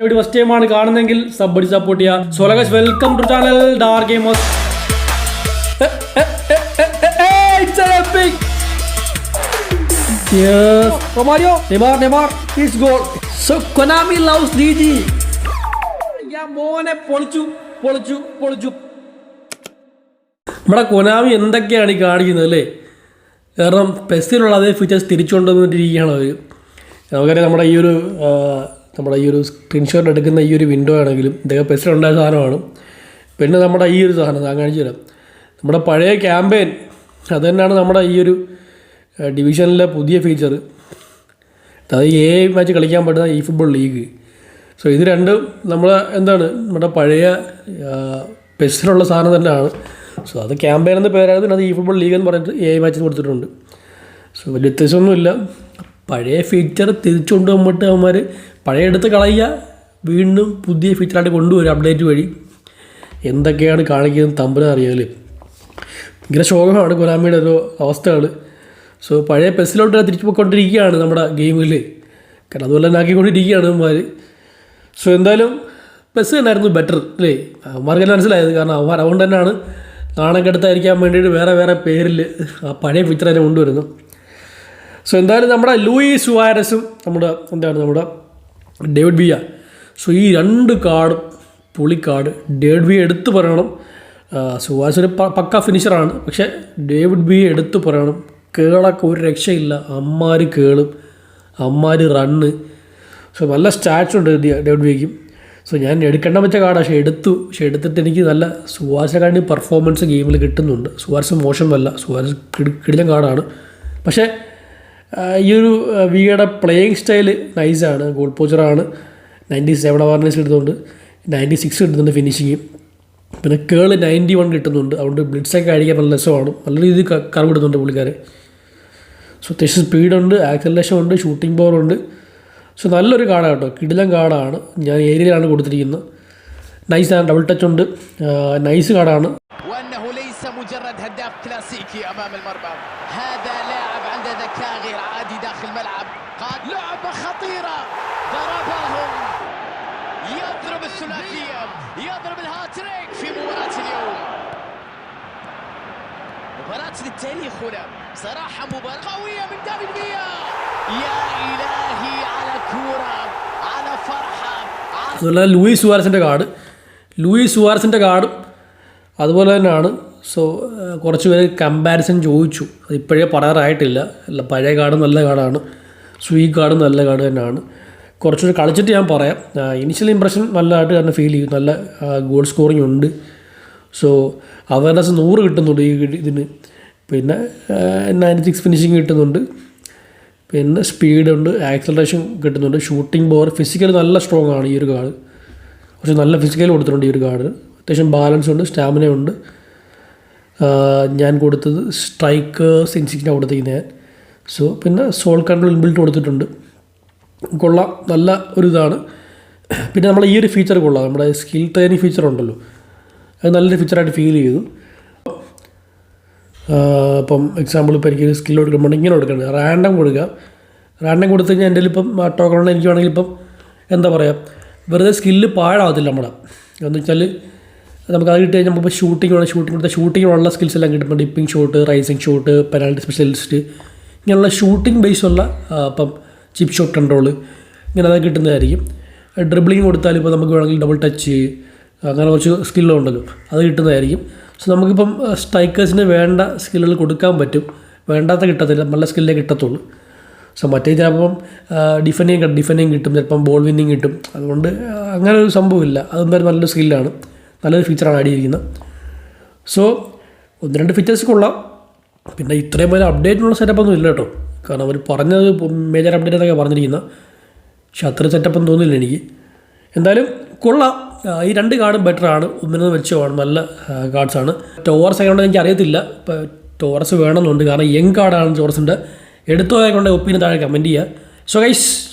ഇവിടെ ഫസ്റ്റ് ടൈമാണ് കാണുന്നെങ്കിൽ സബ് അടി സപ്പോർട്ട് ചെയ്യുക so welcome to channel Dar gamers It's an epic! Yes. Romario, Neymar, Neymar, it's goal. So Konami loves DG. യാ മോനെ പൊളിച്ചു പൊളിച്ചു പൊളിച്ചു നമ്മുടെ കൊനാമി എന്തൊക്കെയാണ് ഈ കാണിക്കുന്നത് അല്ലേ കാരണം പെസ്സിലുള്ള അതേ ഫീച്ചേഴ്സ് തിരിച്ചുകൊണ്ടുവന്നിട്ടിരിക്കുകയാണ് അവർ നമുക്കറിയാം നമ്മുടെ ഈ ഒരു നമ്മുടെ ഈ ഒരു സ്ക്രീൻഷോട്ട് എടുക്കുന്ന ഈ ഒരു വിൻഡോ ആണെങ്കിലും ഇതൊക്കെ ഉണ്ടായ സാധനമാണ്. പിന്നെ നമ്മുടെ ഈ ഒരു സാധനം ഞാൻ കാണിച്ചു തരാം. നമ്മുടെ പഴയ ക്യാമ്പയിൻ അത് തന്നെയാണ് നമ്മുടെ ഈ ഒരു ഡിവിഷനിലെ പുതിയ ഫീച്ചർ അത് ഏ മാച്ച് കളിക്കാൻ പറ്റുന്ന ഈ ഫുട്ബോൾ ലീഗ് സോ ഇത് രണ്ടും നമ്മൾ എന്താണ് നമ്മുടെ പഴയ പെസ്റ്റിലുള്ള സാധനം തന്നെയാണ്. സോ അത് ക്യാമ്പയിൻ എന്ന പേരാണ് അത് ഈ ഫുട്ബോൾ ലീഗ് എന്ന് പറഞ്ഞിട്ട് എ മാച്ച് കൊടുത്തിട്ടുണ്ട്. സോ വലിയ വ്യത്യാസമൊന്നുമില്ല. പഴയ ഫീച്ചർ തിരിച്ചുകൊണ്ട് വന്നിട്ട് അവന്മാർ പഴയ എടുത്ത് കളയുക. വീണ്ടും പുതിയ ഫീച്ചറായിട്ട് കൊണ്ടുവരും അപ്ഡേറ്റ് വഴി. എന്തൊക്കെയാണ് കാണിക്കുന്നത് തമ്പുരാൻ അറിയാമല്ലേ ഭയങ്കര ശോകമാണ് കൊലാമിയുടെ ഒരു അവസ്ഥകൾ സോ പഴയ പെസ്സിലോട്ട് തിരിച്ചു പോയിക്കൊണ്ടിരിക്കുകയാണ് നമ്മുടെ ഗെയിമിൽ കാരണം അതുപോലെ തന്നെ ആക്കിക്കൊണ്ടിരിക്കുകയാണ് അവന്മാർ സോ എന്തായാലും പെസ് തന്നെയായിരുന്നു ബെറ്റർ അല്ലേ? അവന്മാർക്ക് മനസ്സിലായത്. കാരണം അവന്മാർ അതുകൊണ്ട് തന്നെയാണ് നാണം കെടുത്തായിരിക്കാൻ വേണ്ടിയിട്ട് വേറെ വേറെ പേരിൽ ആ പഴയ ഫീച്ചർ തന്നെ കൊണ്ടുവരുന്നു സോ എന്തായാലും നമ്മുടെ ലൂയി സുവാരസും നമ്മുടെ എന്താണ് നമ്മുടെ ഡേവിഡ് ബിയ സോ ഈ രണ്ട് കാർഡും പുളി കാർഡ് ഡേവിഡ് ബി എടുത്തു പറയണം. സുവാസ് ഒരു പക്ക ഫിനിഷറാണ് പക്ഷേ ഡേവിഡ് ബി എടുത്തു പറയണം. കേളൊക്കെ ഒരു രക്ഷയില്ല. അമ്മാര് കേളും. അമ്മാര് റണ്ണ് സോ നല്ല സ്റ്റാറ്റ്സ് ഉണ്ട് ഡേവിഡ് ബിക്കും സോ ഞാൻ എടുക്കേണ്ട വെച്ച കാർഡാണ് പക്ഷേ എടുത്തു. പക്ഷേ എടുത്തിട്ട് എനിക്ക് നല്ല സുവാരസിനെക്കാണ്ടി പെർഫോമൻസ് ഗെയിമിൽ കിട്ടുന്നുണ്ട്. സുവാരസ് മോശമല്ല. സുവാരസ് കിടിലം കാർഡാണ്. പക്ഷേ ഈ ഒരു വിയുടെ പ്ലേയിങ് സ്റ്റൈൽ നൈസാണ് ഗോൾ പോച്ചറാണ് നയന്റി സെവൻ അവാർനെസ് എടുത്തുകൊണ്ട് നയന്റി സിക്സ് കിട്ടുന്നുണ്ട് ഫിനിഷിങ് പിന്നെ കേൾ നയന്റി വൺ കിട്ടുന്നുണ്ട്. അതുകൊണ്ട് ബ്ലിഡ്സൊക്കെ അടിക്കാൻ നല്ല രസമാണ്. നല്ല രീതിയിൽ കറവ് കിട്ടുന്നുണ്ട് പുള്ളിക്കാരെ. സോ അത്യാവശ്യം സ്പീഡുണ്ട് ആക്സലേഷൻ ഉണ്ട് ഷൂട്ടിംഗ് പവർ ഉണ്ട്. സോ നല്ലൊരു കാർഡാണ് കേട്ടോ. കിടിലം കാർഡാണ് ഞാൻ ഏരിയയിലാണ് കൊടുത്തിരിക്കുന്നത്. നൈസാണ് ഡബിൾ ടച്ച് ഉണ്ട്. നൈസ് കാർഡാണ് كلاسيكي امام المرمى هذا لاعب عنده ذكاء غير عادي داخل الملعب قاد لعبه خطيره ضربهم يضرب الثلاثيه يضرب الهاتريك في مباراه اليوم مباراة للتاريخ هنا صراحة مباراة قوية من دافيد فيا يا إلهي على كورة على فرحة على അതുപോലെ ലൂയിസ് സുവാരസിൻ്റെ കാർഡ് ലൂയിസ് സുവാരസിൻ്റെ കാർഡും അതുപോലെ തന്നെയാണ് സോ കുറച്ച് പേര് കമ്പാരിസൺ ചോദിച്ചു. അത് ഇപ്പോഴേ പറയാറായിട്ടില്ല. അല്ല പഴയ കാർഡ് നല്ല കാർഡാണ് സ്വീ കാർഡ് നല്ല കാർഡ് തന്നെയാണ്. കുറച്ചുകൂടി കളിച്ചിട്ട് ഞാൻ പറയാം. ഇനിഷ്യൽ ഇമ്പ്രഷൻ നല്ലതായിട്ട് തന്നെ ഫീൽ ചെയ്യും. നല്ല ഗോൾ സ്കോറിംഗ് ഉണ്ട്. സോ അവയർനെസ് നൂറ് കിട്ടുന്നുണ്ട് ഈ ഇതിന്. പിന്നെ നയന്റി സിക്സ് ഫിനിഷിങ് കിട്ടുന്നുണ്ട്. പിന്നെ സ്പീഡുണ്ട് ആക്സലറേഷൻ കിട്ടുന്നുണ്ട്. ഷൂട്ടിംഗ് പവർ ഫിസിക്കൽ നല്ല സ്ട്രോങ് ആണ് ഈ ഒരു കാർഡ് കുറച്ച് നല്ല ഫിസിക്കൽ കൊടുത്തിട്ടുണ്ട് ഈ ഒരു കാർഡ് അത്യാവശ്യം ബാലൻസ് ഉണ്ട് സ്റ്റാമിന ഉണ്ട്. ഞാൻ കൊടുത്തത് സ്ട്രൈക്ക് സെൻസിക്കിനാണ് കൊടുത്തിരിക്കുന്നത് ഞാൻ. സോ പിന്നെ സോൾ കൺട്രോൾ ഇൻബിൽറ്റ് കൊടുത്തിട്ടുണ്ട്. കൊള്ളാം നല്ല ഒരു ഇതാണ് പിന്നെ നമ്മൾ ഈ ഒരു ഫീച്ചർ കൊള്ളാം. നമ്മുടെ സ്കിൽ ട്രെയിനിങ് ഫീച്ചർ ഉണ്ടല്ലോ. അത് നല്ലൊരു ഫീച്ചറായിട്ട് ഫീൽ ചെയ്തു. ഇപ്പം എക്സാമ്പിൾ ഇപ്പോൾ എനിക്ക് സ്കിൽ കൊടുക്കുമ്പോൾ ഇങ്ങനെ കൊടുക്കണം റാൻഡം കൊടുക്കുക. റാൻഡം കൊടുത്തു കഴിഞ്ഞാൽ എന്റെ ഇപ്പം ടോക്കൺ എനിക്ക് വേണമെങ്കിൽ ഇപ്പം എന്താ പറയുക വെറുതെ സ്കില്ല് പാഴാവത്തില്ല നമ്മുടെ എന്ന് വെച്ചാൽ നമുക്ക് അത് കിട്ടി കഴിഞ്ഞാൽ നമുക്ക് ഷൂട്ടിംഗ് വേണം ഷൂട്ടിംഗ് കൊടുത്താൽ ഷൂട്ടിങ്ങിനുള്ള സ്കിൽസ് എല്ലാം കിട്ടും dipping shot rising shot penalty specialist ഇങ്ങനെയുള്ള ഷൂട്ടിംഗ് ബേസുള്ള ഇപ്പം ചിപ്പ് ഷോട്ട് കൺട്രോൾ ഇങ്ങനെ അതൊക്കെ കിട്ടുന്നതായിരിക്കും. ഡ്രിബ്ലിങ് കൊടുത്താൽ ഇപ്പോൾ നമുക്ക് വേണമെങ്കിൽ ഡബിൾ ടച്ച് അങ്ങനെ കുറച്ച് സ്കില്ലുണ്ടല്ലോ അത് കിട്ടുന്നതായിരിക്കും. സോ നമുക്കിപ്പം സ്ട്രൈക്കേഴ്സിന് വേണ്ട സ്കില്ലുകൾ കൊടുക്കാൻ പറ്റും. വേണ്ടാത്ത കിട്ടത്തില്ല നല്ല സ്കില്ലേ കിട്ടത്തുള്ളൂ. സോ മറ്റേ ചിലപ്പം ഡിഫൻഡിങ് ഡിഫൻഡിങ് കിട്ടും ചിലപ്പം ബോൾ വിന്നിങ് കിട്ടും. അതുകൊണ്ട് അങ്ങനെ ഒരു സംഭവമില്ല. അതെന്തായാലും നല്ലൊരു സ്കില്ലാണ് നല്ലൊരു ഫീച്ചറാണ് ആഡ് ചെയ്തിരിക്കുന്നത്. സോ ഒന്ന് രണ്ട് ഫീച്ചേഴ്സ് കൊള്ളാം. പിന്നെ ഇത്രയും വലിയ അപ്ഡേറ്റിനുള്ള സെറ്റപ്പ് ഒന്നും ഇല്ല കേട്ടോ. കാരണം അവർ പറഞ്ഞത് മേജർ അപ്ഡേറ്റ് എന്നൊക്കെ പറഞ്ഞിരിക്കുന്നത്. പക്ഷെ അത്ര സെറ്റപ്പ് ഒന്നും തോന്നില്ല എനിക്ക്. എന്തായാലും കൊള്ളാം. ഈ രണ്ട് കാർഡും ബെറ്റർ ആണ്. ഒന്നിനൊന്ന് വെച്ചോമാണ് നല്ല കാർഡ്സാണ് ടോറസ് ആയതുകൊണ്ട് എനിക്ക് അറിയത്തില്ല. ഇപ്പോൾ ടോറസ് വേണമെന്നുണ്ട്. കാരണം യങ് കാർഡാണ് ടോറസിന്റെ എടുത്തോ ആയതുകൊണ്ട് ഒപ്പീനിയൻ താഴെ കമന്റ് ചെയ്യുക സോ ഗൈസ്